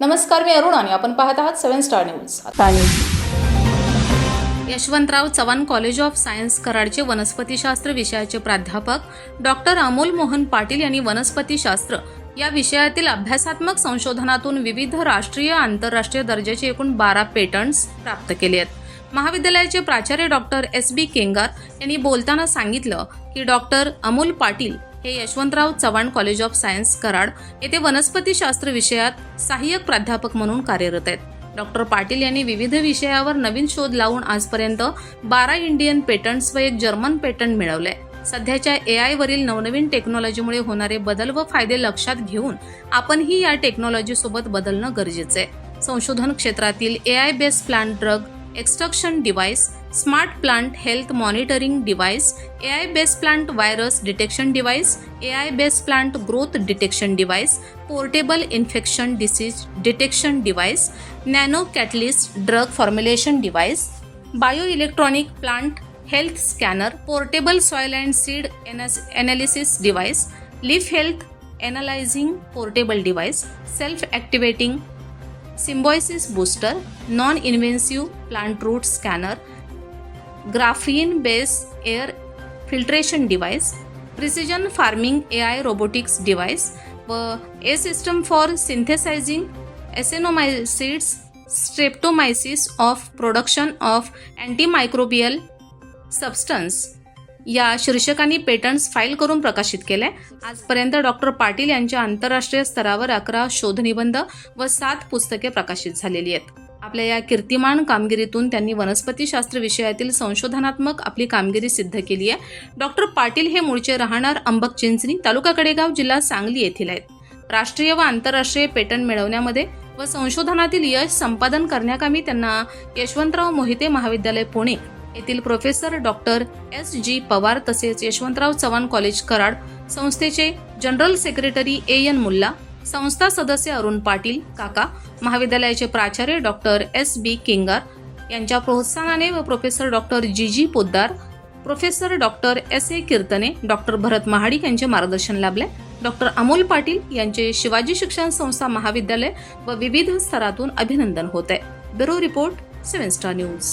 नमस्कार मी अरुण आणि आपण पाहत आहात seven star news. Yashwantrao Chavan college of science कराडचे वनस्पतीशास्त्र विषयाचे प्राध्यापक डॉक्टर अमोल मोहन पाटील यांनी वनस्पतीशास्त्र या विषयातील अभ्यासात्मक संशोधनातून विविध राष्ट्रीय आंतरराष्ट्रीय दर्जाचे एकूण बारा पेटंट्स प्राप्त केले आहेत. महाविद्यालयाचे प्राचार्य डॉक्टर एस बी केंगार यांनी बोलताना सांगितलं की डॉक्टर अमोल पाटील हे Yashwantrao Chavan college of science Karad येथे वनस्पतीशास्त्र विषयात सहाय्यक प्राध्यापक म्हणून कार्यरत आहेत. डॉक्टर पाटील यांनी विविध विषयावर नवीन शोध लावून आजपर्यंत बारा इंडियन पेटंट्स व एक जर्मन पेटंट मिळवले सध्याच्या ए आय वरील नवनवीन टेक्नॉलॉजीमुळे होणारे बदल व फायदे लक्षात घेऊन आपणही या टेक्नॉलॉजी सोबत बदलणं गरजेचं आहे. संशोधन क्षेत्रातील A I based plant drug extraction device smart plant health monitoring device, AI based plant virus detection device, AI based plant growth detection device, portable infection disease detection device, nano catalyst drug formulation device, bioelectronic plant health scanner, portable soil and seed analysis device, leaf health analyzing portable device, self activating symbiosis booster, non invasive plant root scanner graphene base air filtration device precision farming A I robotics device व a system for synthesising एसेनोमायसिड्स streptomyces of production of antimicrobial substance. या शीर्षकांनी patents file करून प्रकाशित केले आजपर्यंत doctor Patil यांच्या आंतरराष्ट्रीय स्तरावर अकरा शोधनिबंध व सात पुस्तके प्रकाशित झालेली आहेत. आपल्या या कीर्तिमान कामगिरीतून त्यांनी वनस्पतीशास्त्र विषयातील संशोधनात्मक आपली कामगिरी सिद्ध केली आहे. डॉक्टर पाटील हे मूळचे राहणार अंबक चिंचणी तालुका कडेगाव जिल्हा सांगली येथील आहेत. राष्ट्रीय व आंतरराष्ट्रीय पेटंट मिळवण्यामध्ये व संशोधनातील यश संपादन करण्याकामी त्यांना यशवंतराव मोहिते महाविद्यालय पुणे येथील professor doctor S G Pawar तसेच यशवंतराव चव्हाण कॉलेज कराड संस्थेचे general secretary A N Mulla संस्था सदस्य अरुण पाटील काका महाविद्यालयाचे प्राचार्य डॉक्टर एस बी किंगार यांच्या प्रोत्साहनाने व professor doctor G G Poddar professor doctor S A Kirtane doctor Bharat Mahadik यांचे मार्गदर्शन लाभले. डॉक्टर अमोल पाटील यांचे शिवाजी शिक्षण संस्था महाविद्यालय व विविध स्तरातून अभिनंदन होत. आहे bureau report seven star news.